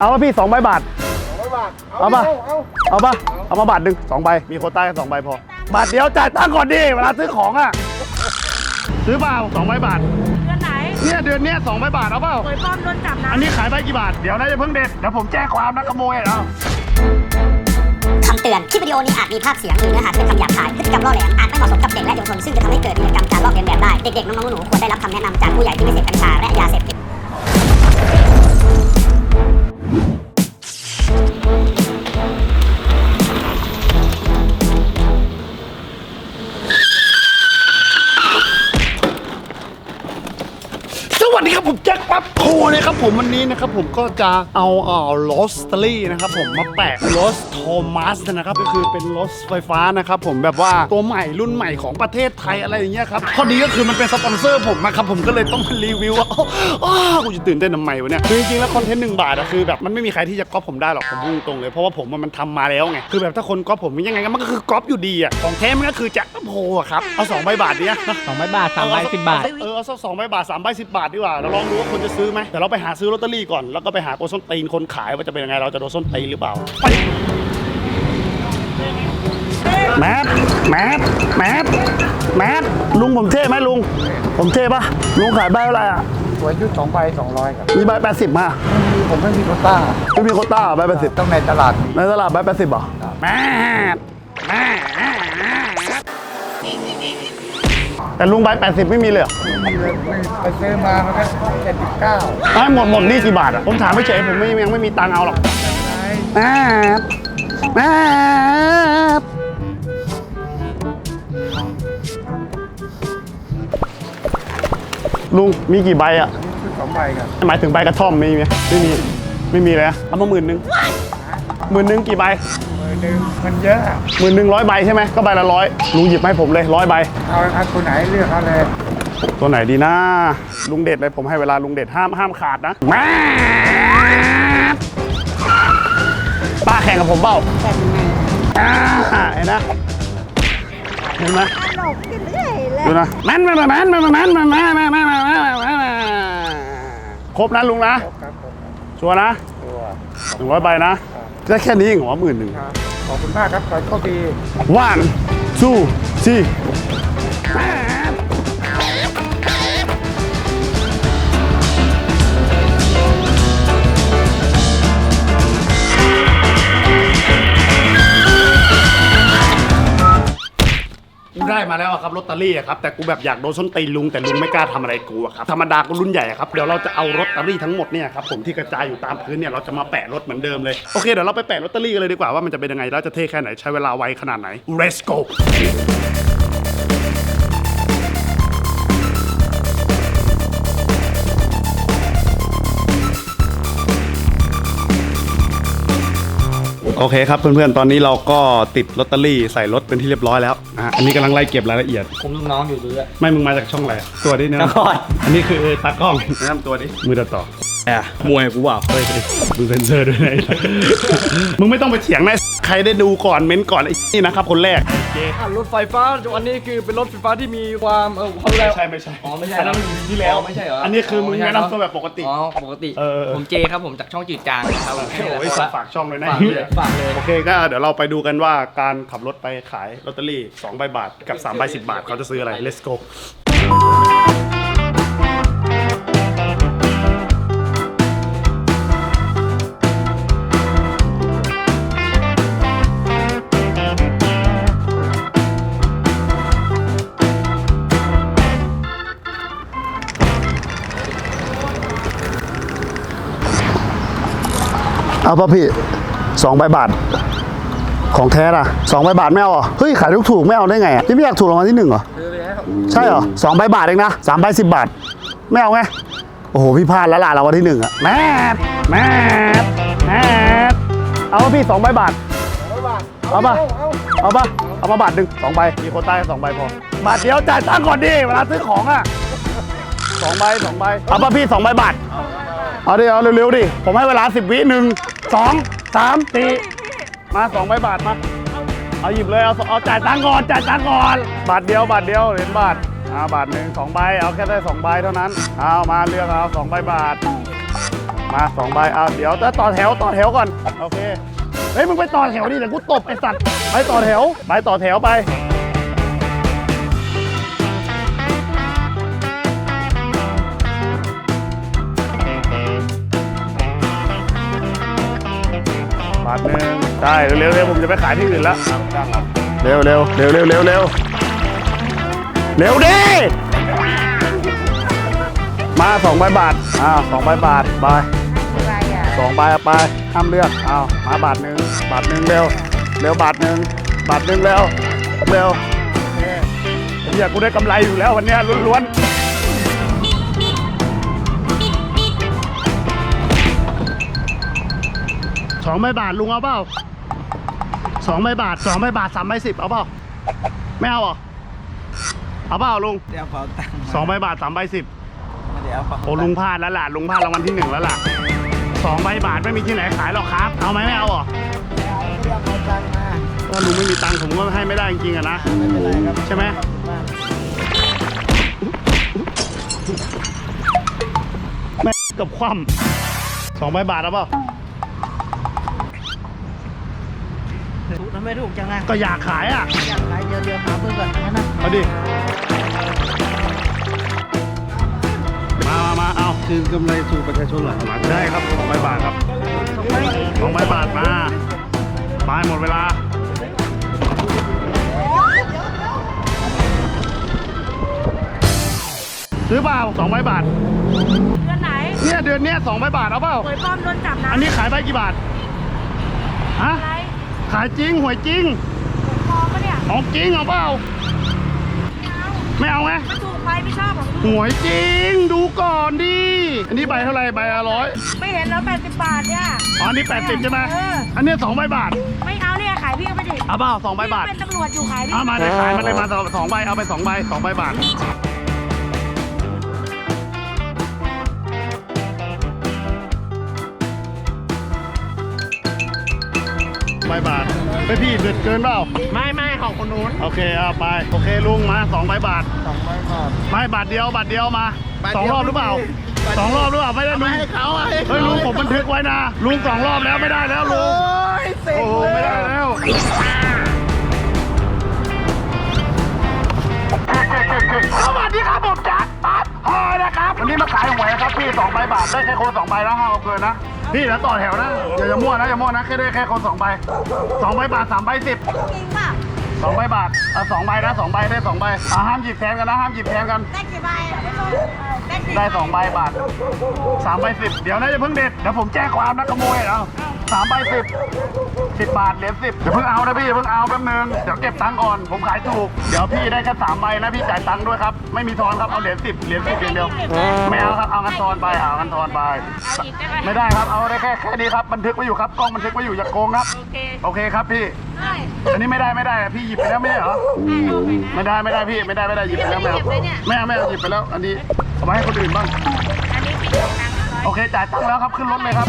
เอาป่ะพี่สองใบบาท ร้อยบาทเอาป่ะ เอาเอาป่ะ เอามาบาทหนึ่งสองใบ มีโควต้าแค่สองใบพอ บาทเดียวจ่ายตังค์ก่อนดิ เวลาซื้อของอะ ซื้อเปล่าสองใบบาท เดือนไหนเนี่ยเดือนเนี้ยสองใบบาทเอาเปล่าหวยปลอมโดนจับนะ อันนี้ขายใบกี่บาท เดี๋ยวนะจะเพิ่งเด็ด เดี๋ยวผมแจ้งความนะขโมยเอาคำเตือน คลิปวิดีโอนี้อาจมีภาพเสียงหรือเนื้อหาที่เป็นคำหยาบคาย พฤติกรรมล่อแหลม อาจไม่เหมาะสมกับเด็กและเยาวชน ซึ่งจะทำให้เกิดพฤติกรรมการลอกเลียนแบบได้ เด็กๆ น้องๆ หนูๆควรได้รับคำแนะนำจากผู้ใหญ่ที่ไม่เสพกัญชาและยาเสพติด วัสดีครับผมแจ็คปั๊บโทนะครับผมวันนี้นะครับผมก็จะเอาเอ่อลอสเตอรี่นะครับผมมาแปะลอสโทมัสนะครับก็คือเป็นรถไฟฟ้านะครับผมแบบว่าตัวใหม่รุ่นใหม่ของประเทศไทยอะไรอย่างเงี้ยครับข้อดีก็คือมันเป็นสปอนเซอร์ผมนะครับผมก็เลยต้องมารีวิวว่าอ้าวอ้าวกูจะตื่นเต้นทำไมวะเนี่ยคือจริงๆแล้วคอนเทนต์หนึ่งบาทอะคือแบบมันไม่มีใครที่จะก๊อปผมได้หรอกผมพูดตรงเลยเพราะว่าผมอะมันทำมาแล้วไงคือแบบถ้าคนก๊อปผมยังไงก็มันก็คือก๊อปอยู่ดีอะของแท้มันก็คือแจ็คโพอะครับเอาสองใบบาทเนี้ยนะสองใบบาทสามใบสิบบาท เออเอาสักสองใบบาทสามใบสิบบาทดีกว่าเราลองดูว่าคนจะซื้อไหมแต่เราไปหาซื้อลอตเตอรี่ก่อน แล้วก็ไปหาโกส้นตีนคนขายว่าจะเป็นยังไงเราจะโดนส้นตีนหรือเปล่าไปแมทแมทแมทแมทลุงผมเท่ไหมลุง ผมเท่ปะลุงขายใบเท่าไหร่อะสวยชุดสองใบสองร้อยครับมีใบแปดสิบมามีผมไม่มีโควต้าไม่มีโควต้าใบแปดสิบต้องในตลาดมีในตลาดใบแปดสิบเหรอแมทแมท แต่ลุงใบแปดสิบไม่มีเลยเหรอมีเลยไม่ไปซื้อมามันก็เจ็ดสิบเก้าไอ้หมดหมดนี่กี่บาทอะผมถามไม่เฉยผมไม่ยังไม่มีตังค์เอาหรอกแม่แม่ลุงมีกี่ใบอะชุดสองใบครับหมายถึงใบกระท่อมมีไหมไม่มี ไม่มีเลยอะเอามาหมื่นหนึ่งหมื่นหนึ่งกี่ใบมือ หนึ่งมันเยอะอะหมื่นหนึ่งร้อยใบใช่ไหมก็ใบละร้อยลุงหยิบมาให้ผมเลยร้อยใบ เอาเอาตัวไหนเลือกเอาเลยตัวไหนดีนะลุงเด็ดเลยผมให้เวลาลุงเด็ดห้ามห้ามขาดนะแม่ป้าแข่งกับผมเปล่าอ่าเห็นนะเห็นไหมหลบกินเรื่อยเลยดูนะแมนแมนแมนแมนแมนแมนแมนแมนแมนแมนแมนแมนครบนะลุงนะ ครับผมชัวร์นะตัวหนึ่งร้อยใบนะได้แค่นี้เองเหรอหมื่นหนึ่ง ครับ ขอบคุณมากครับขอโชคดี one two three ได้มาแล้วอะครับลอตเตอรี่อะครับแต่กูแบบอยากโดนส้นตีนลุงแต่ลุงไม่กล้าทำอะไรกูอะครับธรรมดากูรุ่นใหญ่อะครับเดี๋ยวเราจะเอาลอตเตอรี่ทั้งหมดเนี่ยครับผมที่กระจายอยู่ตามพื้นเนี่ยเราจะมาแปะรถเหมือนเดิมเลยโอเคเดี๋ยวเราไปแปะลอตเตอรี่กันเลยดีกว่าว่ามันจะเป็นยังไงแล้วจะเท่แค่ไหนใช้เวลาไวขนาดไหน let's go โอเคครับเพื่อนๆ ตอนนี้เราก็ติดลอตเตอรี่ใส่รถเป็นที่เรียบร้อยแล้วนะฮะอันนี้กำลังไล่เก็บรายละเอียด ผมลูกน้องอยู่ด้วยไม่มึงมาจากช่องอะไรอะตัวนี้นะตะกร้อน อันนี้คือตากล้องแนะนำตัวดิมือตัดต่อแอบมวยกูว่าเฮ้ยดูเซนเซอร์ด้วยนะมึงไม่ต้องไปเถียงนะใครได้ดูก่อนเม้นก่อนไอ้นี่นะครับคนแรกรถไฟฟ้าอันนี้คือเป็นรถไฟฟ้าที่มีความเออความเร็ไม่วใช่ไม่ใช่อ๋อไม่ใช่นนั้นมันอยู่ที่แล้วอ๋อไม่ใช่เหรออันนี้คือมึงอ๋อไม่ใช่แนะนำตัวแบบปกติ อ๋อปกติเออเออเออ ผมเจครับผมจากช่องจืดจางครับผมแค่นี้แหละโอ้ยฝากช่องเลยนะฝากเลยฝากเลย โอเคก็เดี๋ยวเราไปดูกันว่าการขับรถไปขายลอตเตอรี่2ใบบาทกับ3ใบ10 บาทเขาจะซื้ออะไร let's go เอาป่ะพี่ สองใบบาท ของแท้ล่ะสองใบบาทไม่เอาเหรอเฮ้ยขายถูกถูกๆไม่เอาได้ไงอะพี่ไม่อยากถูกรางวัลที่หนึ่งเหรอใช่เหรอสองใบบาทเองนะสามใบสิบบาท ไม่เอาไง โอ้โหพี่พลาดแล้วล่ะรางวัลที่หนึ่งอะแมทแมทแมทเอาป่ะพี่สองใบบาทร้อยบเอาป่ะเอาป่ะเอามาบาทหนึ่งสองใบมีโควต้าสองใบพอบาทเดียวจ่ายตังค์ก่อนดิเวลาซื้อของอะสองใบสองใบเอาป่ะพี่สองใบบาทเอาดิเอาเร็วๆดิผมให้เวลาสิบวิหนึ่งสอง สามสี่มาสองใบบาทมา เอาหยิบเลยเอาเอาจ่ายตังค์ก่อนจ่ายตังค์ก่อนบาทเดียวบาทเดียวเหรียญบาทอ่าบาทหนึ่งสองใบเอาแค่ได้สองใบเท่านั้นเอามาเลือกเอาสองใบบาท มาสองใบเอาเดี๋ยวจะต่อแถวต่อแถวก่อนโอเคเฮ้ยมึงไปต่อแถวดิเดี๋ยวกูตบไอ้สัตว์ไปต่อแถวไปต่อแถวไป ได้เร็วๆเร็วผมจะไปขายที่อื่นแล้วเร็วเร็วเร็วเร็วเร็วเร็วเร็วดิมาสองใบบาทอ้าวสองใบบาทบายอะไรอะสองใบเอาไปห้ามเลือกอ้าวมาบาทหนึ่งบาทหนึ่งเร็วเร็วบาทหนึ่งบาทหนึ่งเร็วเร็วเฮียกูได้กำไรอยู่แล้ววันนี้ล้วนๆสองใบบาทลุงเอาเปล่า สองใบบาทสองใบบาทสามใบสิบเอาเปล่าไม่เอาเหรอเอาเปล่าลุงเดี๋ยวเป๋าตังค์สองใบบาทสามใบสิบเดี๋ยวเป๋าโอ้ลุงพลาดแล้วล่ะลุงพลาดรางวัลที่หนึ่งแล้วล่ะสองใบบาทไม่มีที่ไหนขายหรอกครับ เอาไหมไม่เอาเหรอเดี๋ยวเอาตังค์มาถ้าลุงไม่มีตังค์ผมก็ให้ไม่ได้จริงๆอะนะไม่เป็นไรครับใช่ไหมแม่งกับคว่ำสองใบบาทเอาเปล่า ถูกทำไมถูกจังอะก็อยากขายอะ อยากขายเดี๋ยวเดี๋ยวหาเพื่อนก่อนนะนะเอาดิ มามามาเอาคืนกำไรสู่ประชาชนเหรอมาได้ครับสองใบบาทครับสองใบบาทมาไปหมดเวลา ซื้อเปล่าสองใบบาท เดือนไหนเนี่ยเดือนเนี้ยสองใบบาทเอาเปล่า หวยปลอมโดนจับนะอันนี้ขายใบกี่บาท ฮะ อะไร ขายจริงหวยจริงหวยปลอมปะเนี่ย ของจริงเอาเปล่า ไม่เอาไหมไม่ถูกไปไม่ชอบของหวยจริงดูก่อนดิ อันนี้ใบเท่าไหร่ใบละร้อยไม่เห็นแล้วแปดสิบบาทเนี่ย อ๋ออันนี้แปดสิบใช่ไหมเออ อันเนี้ยสองใบบาทไม่เอาเนี่ยขายพี่ก็ไม่ดิเอาเปล่าสองใบบาทพี่เป็นตำรวจอยู่ขายพี่เอามาเลยขายมาเลยมาสองใบเอาไปสองใบสองใบบาท ใบบาทไปพี่เดือดเกินเปล่า ไม่ไม่ของคนนู้นโอเคเอาไป โอเคลุงมาสองใบบาทสองใบบาท ไม่บาทเดียวบาทเดียวมาบาทสองเดียวรอบหรือเปล่าบาทเดียว สองรอบหรือเปล่าไม่ได้ลุงให้เขาอะให้เขาเฮ้ยลุงผมบันทึกไว้นะลุงสองรอบแล้วไม่ได้แล้วลุงยเสร็จโอ้โหไม่ได้แล้ว สวัสดีครับผมจัดปั๊บพอนะครับวันนี้มาขายหวยนะครับพี่สองใบบาทได้แค่คนสองใบนะห้ามเอาเกินนะ พี่แล้วต่อแถวนะอย่าอย่ามั่วนะอย่ามั่วนะแค่ได้แค่คนสองใบสองใบบาทสามใบสิบจริงป่ะสองใบบาทเอาสองใบนะสองใบได้สองใบอ่าห้ามหยิบแทนกันนะห้ามหยิบแทนกัน ได้กี่ใบไม่รู้ได้กี่ ได้สองใบบาทสามใบสิบเดี๋ยวนะอย่าเพิ่งเด็ดเดี๋ยวผมแจ้งความนะขโมยเอาสามใบสิบสิบบาทเหรียญสิบเดี๋ยวเพิ่งเอานะพี่อย่าเพิ่งเอาแป๊บนึงเดี๋ยวเก็บตังค์ก่อนผมขายถูกเดี๋ยวพี่ได้แค่สามใบนะพี่จ่ายตังค์ด้วยครับไม่มีทอนครับเอาเหรียญสิบเหรียญสิบอย่างเดียวไม่เอาครับเอากันทอนไปเอากันทอนไป เอาอีกได้ไหมไม่ได้ครับเอาได้แค่แค่นี้ครับบันทึกไว้อยู่ครับกล้องบันทึกไว้อยู่อย่าโกงครับ โอเคโอเคครับพี่ ได้อันนี้ไม่ได้ไม่ได้พี่หยิบไปแล้วไม่ใช่เหรอไม่ได้ไม่ได้พี่ไม่ได้ไม่ได้หยิบไปแล้วไม่เอาไม่เอาไม่เอาหยิบไปแล้วอันนี้ เอามาให้คนอื่นบ้าง อันนี้ปิดตังค์ร้อย โอเค จ่ายตังค์แล้วครับ ขึ้นรถเลยครับ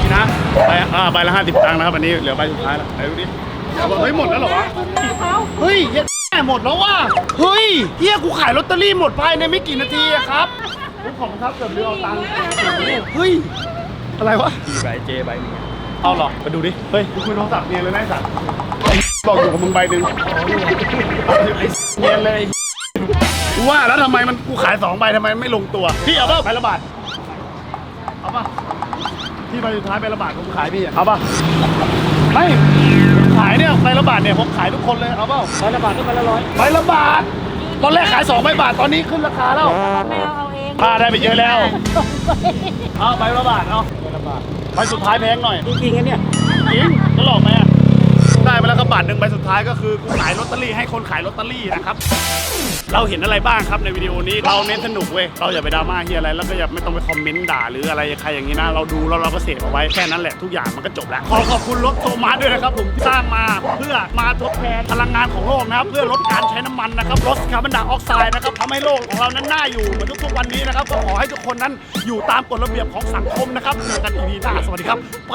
นี่นะใบอ่าใบละห้าสิบตังค์นะครับอันนี้เหลือใบสุดท้ายแล้วไหนดูดิเอาเฮ้ยหมดแล้วเหรอวะเขาเฮ้ยเหี้ยแม่หมดแล้วว่ะ เฮ้ยเฮียกูขายลอตเตอรี่หมดภายในไม่กี่นาทีอะครับขอบคุณครับเกือบเรือเอาตังค์เฮ้ย อะไรวะ ใบเจใบหนึงเอาเหรอไปดูดิ เฮ้ยกูคุยโทรศัพท์เนียนเลยนะไอ้สัตว์ไอ้ บอกอยู่กับมึงใบหนึ่งไอ้เนียนเลยกูว่าแล้วทำไมมันกูขายสองใบทำไมไม่ลงตัว พี่เอาป่ะใบละบาทเอาป่ะที่ใบสุดท้ายใบละบาทผมขายพี่อะเอาป่ะไม่ผมขายเนี่ยใบละบาทเนี่ยผมขายทุกคนเลยเอาเปล่าใบละบาทก็ใบละร้อยใบละบาทตอนแรกขายสองใบบาทตอนนี้ขึ้นราคาแล้วไม่เอาเอาเองป้าได้ไปเยอะแล้วเอาใบละบาทเอาใบละบาทใบสุดท้ายแพงหน่อยจริงๆอันเนี่ยจริงจะหลอกไหมอะได้ มาแล้วก็บาทหนึ่งใบสุดท้ายก็คือกูขายลอตเตอรี่ให้คนขายลอตเตอรี่นะครับ เราเห็นอะไรบ้างครับในวิดีโอนี้เราเน้นสนุกเว้ยเราอย่าไปดราม่าเฮียอะไรแล้วก็อย่าไม่ต้องไปคอมเมนต์ด่าหรืออะไรใครอย่างนี้นะ เราดูแล้วเราก็เสพเอาไว้แค่นั้นแหละทุกอย่างมันก็จบแล้วขอขอบคุณรถโทมัสด้วยนะครับผมที่สร้างมาเพื่อมาทดแทนพลังงานของโลกนะครับเพื่อลดการใช้น้ำมันนะครับลดคาร์บอนไดออกไซด์นะครับทำให้โลกของเรานั้นน่าอยู่เหมือนทุกๆวันนี้นะครับก็ขอให้ทุกคนนั้นอยู่ตามกฎระเบียบของสังคมนะครับเจอกันอีพีหน้าสวัสดีครับไป